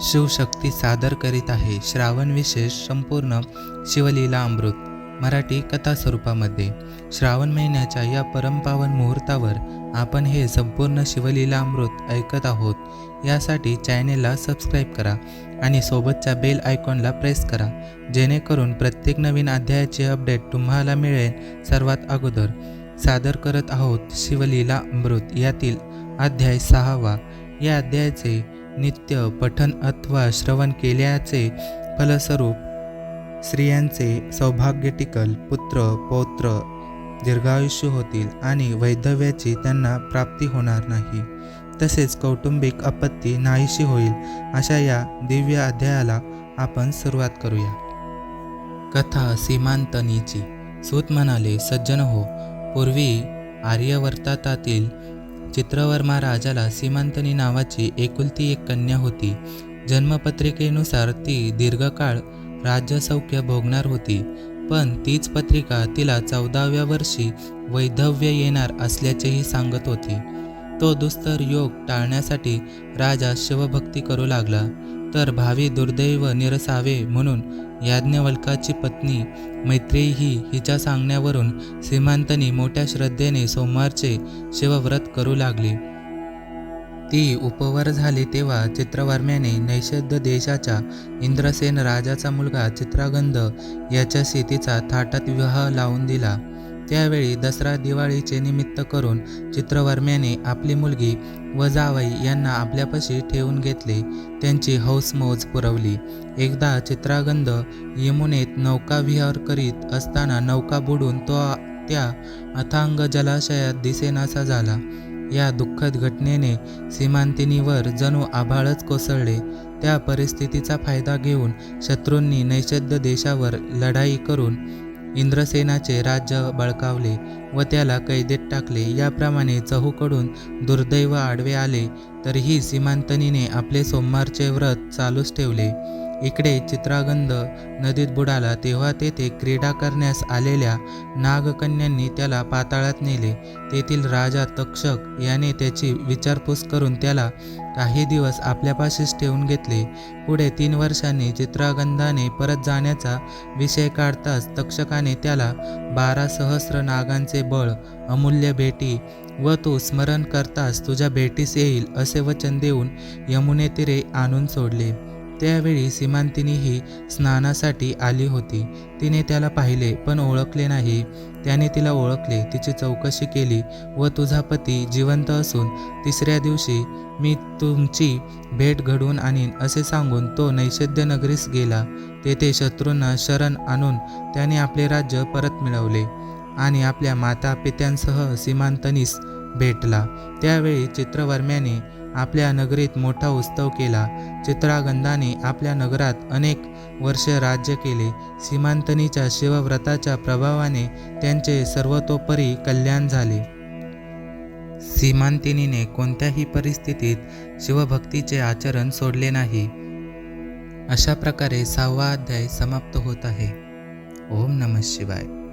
शिवशक्ती सादर करीत आहे. श्रावण विशेष संपूर्ण शिवलीला अमृत. मराठी कथा स्वरूपामध्ये श्रावण महिन्याच्या या परमपावन मुहूर्तावर आपण हे संपूर्ण शिवलीला अमृत ऐकत आहोत. यासाठी चॅनेलला सबस्क्राईब करा आणि सोबतच्या बेल आयकॉनला प्रेस करा जेणेकरून प्रत्येक नवीन अध्यायाचे अपडेट तुम्हाला मिळेल सर्वात अगोदर. सादर करत आहोत शिवलीला अमृत. यातील अध्याय सहावा. या अध्यायाचे नित्य पठन अथवा श्रवण केल्याचे फलस्वरूप स्त्रियांचे सौभाग्य टिकल पुत्र पौत्र दीर्घायुष्य होतील आणि वैधव्याची त्यांना प्राप्ती होणार नाही. तसेच कौटुंबिक आपत्ती नाहीशी होईल अशा या दिव्य अध्यायाला आपण सुरुवात करूया. कथा सीमांतनीची. सूत म्हणाले सज्जन हो पूर्वी आर्यवर्तातातील चित्रवर्मा राजाला सीमांतनी नावाची एकुलती एक कन्या होती. जन्मपत्रिकेनुसार ती दीर्घकाळ राज्यसौख्य भोगणार होती पण तीच पत्रिका तिला चौदाव्या वर्षी वैधव्य येणार असल्याचेही सांगत होती. तो दुस्तर योग टाळण्यासाठी राजा शिवभक्ती करू लागला. तर भावी दुर्दैव निरसावे म्हणून याज्ञवल्काची पत्नी मैत्रेयी ही हिच्या सांगण्यावरून सीमांतनी मोठ्या श्रद्धेने सोमवारचे शिवव्रत करू लागली. ती उपवर झाली तेव्हा चित्रवर्म्याने नैषद्य देशाच्या इंद्रसेन राजाचा मुलगा चित्रागंध याच्याशी तिचा थाटात विवाह लावून दिला. त्यावेळी दसरा दिवाळीचे निमित्त करून चित्रवर्म्याने आपली मुलगी व जावई यांना आपल्यापाशी ठेवून घेतले. त्यांची हौसमौज पुरवली. एकदा चित्रागंध यमुनेत नौकाविहार करीत असताना नौका बुडून तो त्या अथांग जलाशयात दिसेनासा झाला. या दुःखद घटनेने सीमांतिनीवर जणू आभाळच कोसळले. त्या परिस्थितीचा फायदा घेऊन शत्रूंनी नैषद्य देशावर लढाई करून इंद्रसेनाचे राज्य बळकावले व त्याला कैदेत टाकले. याप्रमाणे चहूकडून दुर्दैव आडवे आले तरीही सीमांतनीने आपले सोमवारचे व्रत चालूच ठेवले. इकडे चित्रागंध नदीत बुडाला तेव्हा तेथे क्रीडा करण्यास आलेल्या नागकन्यांनी त्याला पाताळात नेले. तेथील राजा तक्षक याने त्याची विचारपूस करून त्याला काही दिवस आपल्यापाशीच ठेवून घेतले. पुढे तीन वर्षांनी चित्रागंधाने परत जाण्याचा विषय काढताच तक्षकाने त्याला बारा सहस्र नागांचे बळ अमूल्य भेटी व तू स्मरण करतास तुझ्या भेटीस येईल असे वचन देऊन यमुनेतीरे आणून सोडले. त्यावेळी सीमांतिनीही स्नानासाठी आली होती. तिने त्याला पाहिले पण ओळखले नाही. त्याने तिला ओळखले तिची चौकशी केली व तुझा पती जिवंत असून तिसऱ्या दिवशी मी तुमची भेट घडवून आणीन असे सांगून तो नैषद्य नगरीस गेला. तेथे शत्रूंना शरण आणून त्याने आपले राज्य परत मिळवले आणि आपल्या माता पित्यांसह सीमांतनीस भेटला. त्यावेळी चित्रवर्म्याने आपल्या नगरीत मोठा उत्सव केला. चित्रागंधाने आपल्या नगरात अनेक वर्ष राज्य केले. सीमांतनीच्या शिवव्रताच्या प्रभावाने त्यांचे सर्वतोपरी कल्याण झाले. सीमांतिनीने कोणत्याही परिस्थितीत शिवभक्तीचे आचरण सोडले नाही. अशा प्रकारे सहावा अध्याय समाप्त होत आहे. ओम नमः शिवाय.